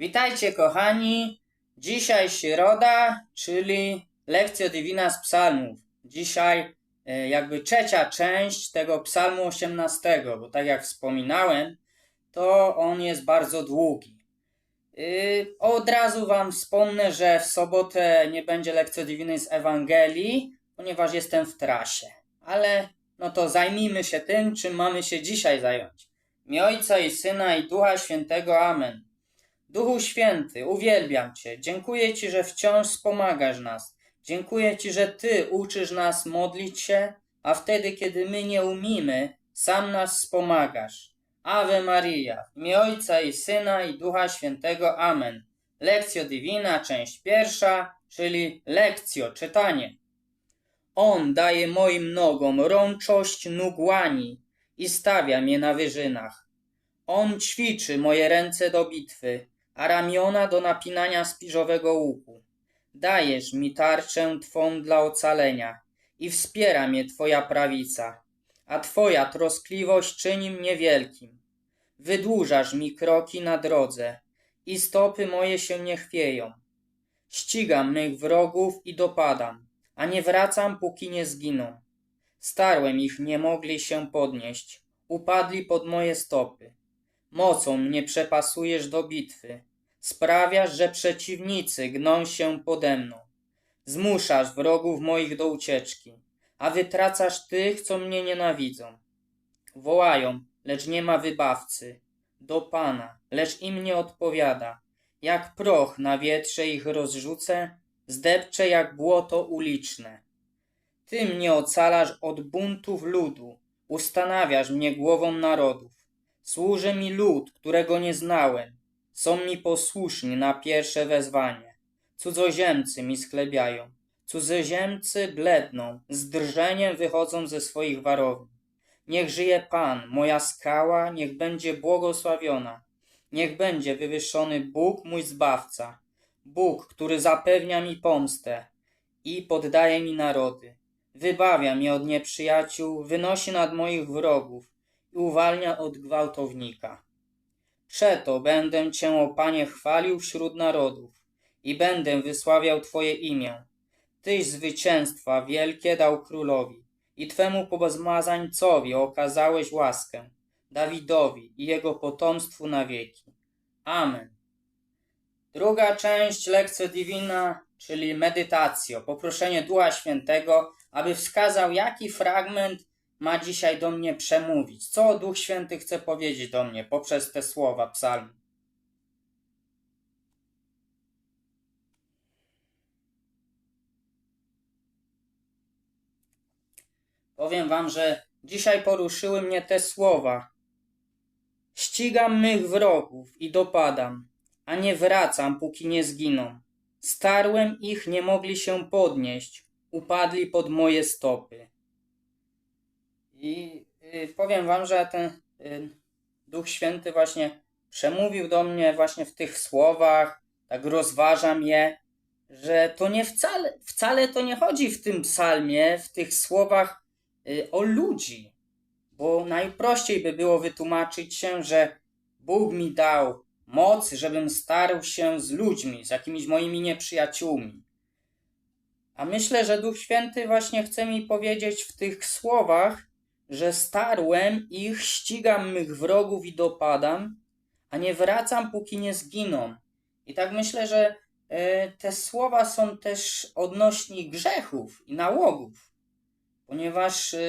Witajcie kochani. Dzisiaj środa, czyli lekcja Divina z psalmów. Dzisiaj e, jakby trzecia część tego psalmu 18, bo tak jak wspominałem, to on jest bardzo długi. Yy, Od razu wam wspomnę, że w sobotę nie będzie lekcji Diviny z Ewangelii, ponieważ jestem w trasie. Ale no to zajmijmy się tym, czym mamy się dzisiaj zająć. Imię Ojca i Syna i Ducha Świętego. Amen. Duchu Święty, uwielbiam Cię. Dziękuję Ci, że wciąż wspomagasz nas. Dziękuję Ci, że Ty uczysz nas modlić się, a wtedy, kiedy my nie umiemy, sam nas wspomagasz. Ave Maria, w imię Ojca i Syna i Ducha Świętego. Amen. Lekcjo Divina, część pierwsza, czyli lekcjo, czytanie. On daje moim nogom rączość nóg łani i stawia mnie na wyżynach. On ćwiczy moje ręce do bitwy, a ramiona do napinania spiżowego łuku. Dajesz mi tarczę Twą dla ocalenia i wspiera mnie Twoja prawica, a Twoja troskliwość czyni mnie wielkim. Wydłużasz mi kroki na drodze i stopy moje się nie chwieją. Ścigam mych wrogów i dopadam, a nie wracam, póki nie zginą. Starłem ich, nie mogli się podnieść, upadli pod moje stopy. Mocą mnie przepasujesz do bitwy. Sprawiasz, że przeciwnicy gną się pode mną. Zmuszasz wrogów moich do ucieczki, a wytracasz tych, co mnie nienawidzą. Wołają, lecz nie ma wybawcy. Do Pana, lecz im nie odpowiada. Jak proch na wietrze ich rozrzucę, zdepczę jak błoto uliczne. Ty mnie ocalasz od buntów ludu, ustanawiasz mnie głową narodów. Służy mi lud, którego nie znałem. Są mi posłuszni na pierwsze wezwanie. Cudzoziemcy mi sklebiają. Cudzoziemcy bledną, z drżeniem wychodzą ze swoich warowni. Niech żyje Pan, moja skała, niech będzie błogosławiona. Niech będzie wywyższony Bóg, mój Zbawca. Bóg, który zapewnia mi pomstę i poddaje mi narody. Wybawia mnie od nieprzyjaciół, wynosi nad moich wrogów i uwalnia od gwałtownika. Przeto będę Cię, o Panie, chwalił wśród narodów i będę wysławiał Twoje imię. Tyś zwycięstwa wielkie dał królowi i Twemu pomazańcowi okazałeś łaskę, Dawidowi i jego potomstwu na wieki. Amen. Druga część lekcja divina, czyli medytacjo, poproszenie Ducha Świętego, aby wskazał, jaki fragment ma dzisiaj do mnie przemówić. Co Duch Święty chce powiedzieć do mnie poprzez te słowa psalmu. Powiem wam, że dzisiaj poruszyły mnie te słowa. Ścigam mych wrogów i dopadam, a nie wracam, póki nie zginą. Starłem ich, nie mogli się podnieść, upadli pod moje stopy. I y, powiem wam, że ten y, Duch Święty właśnie przemówił do mnie właśnie w tych słowach, tak rozważam je, że to nie wcale, wcale to nie chodzi w tym psalmie, w tych słowach y, o ludzi, bo najprościej by było wytłumaczyć się, że Bóg mi dał moc, żebym starł się z ludźmi, z jakimiś moimi nieprzyjaciółmi. A myślę, że Duch Święty właśnie chce mi powiedzieć w tych słowach, że starłem ich, ścigam mych wrogów i dopadam, a nie wracam, póki nie zginą. I tak myślę, że e, te słowa są też odnośni grzechów i nałogów, ponieważ e,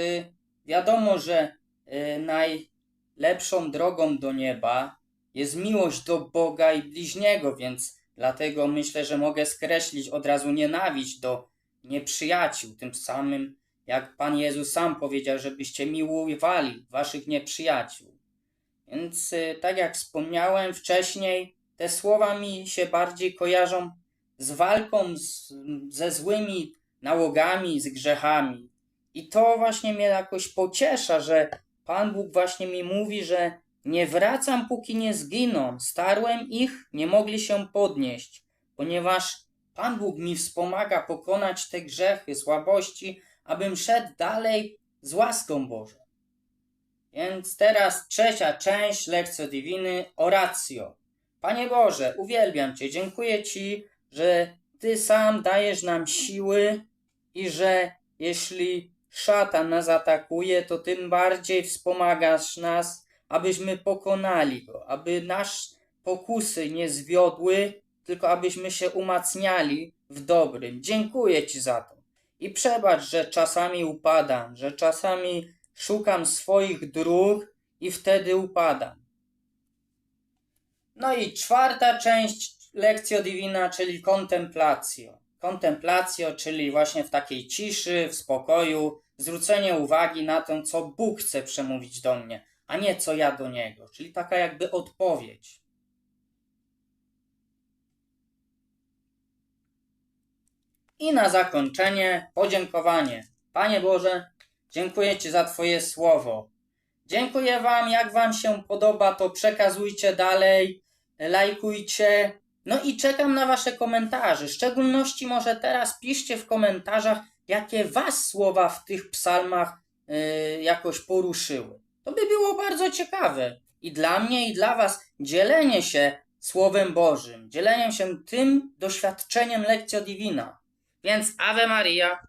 wiadomo, że e, najlepszą drogą do nieba jest miłość do Boga i bliźniego, więc dlatego myślę, że mogę skreślić od razu nienawiść do nieprzyjaciół, tym samym jak Pan Jezus sam powiedział, żebyście miłowali waszych nieprzyjaciół. Więc y, tak jak wspomniałem wcześniej, te słowa mi się bardziej kojarzą z walką z, ze złymi nałogami, z grzechami. I to właśnie mnie jakoś pociesza, że Pan Bóg właśnie mi mówi, że nie wracam, póki nie zginą. Starłem ich, nie mogli się podnieść, ponieważ Pan Bóg mi wspomaga pokonać te grzechy, słabości, abym szedł dalej z łaską Bożą. Więc teraz trzecia część lekcji Diviny, oratio, Panie Boże, uwielbiam Cię, dziękuję Ci, że Ty sam dajesz nam siły i że jeśli szatan nas atakuje, to tym bardziej wspomagasz nas, abyśmy pokonali go, aby nasz pokusy nie zwiodły, tylko abyśmy się umacniali w dobrym. Dziękuję Ci za to. I przebacz, że czasami upadam, że czasami szukam swoich dróg i wtedy upadam. No i czwarta część lekcja divina, czyli contemplacjo. Contemplacjo, czyli właśnie w takiej ciszy, w spokoju, zwrócenie uwagi na to, co Bóg chce przemówić do mnie, a nie co ja do Niego, czyli taka jakby odpowiedź. I na zakończenie podziękowanie. Panie Boże, dziękuję Ci za Twoje słowo. Dziękuję Wam, jak Wam się podoba, to przekazujcie dalej, lajkujcie. No i czekam na Wasze komentarze. W szczególności może teraz piszcie w komentarzach, jakie Was słowa w tych psalmach yy, jakoś poruszyły. To by było bardzo ciekawe. I dla mnie, i dla Was dzielenie się Słowem Bożym, dzieleniem się tym doświadczeniem Lekcja Divina. Więc Ave Maria.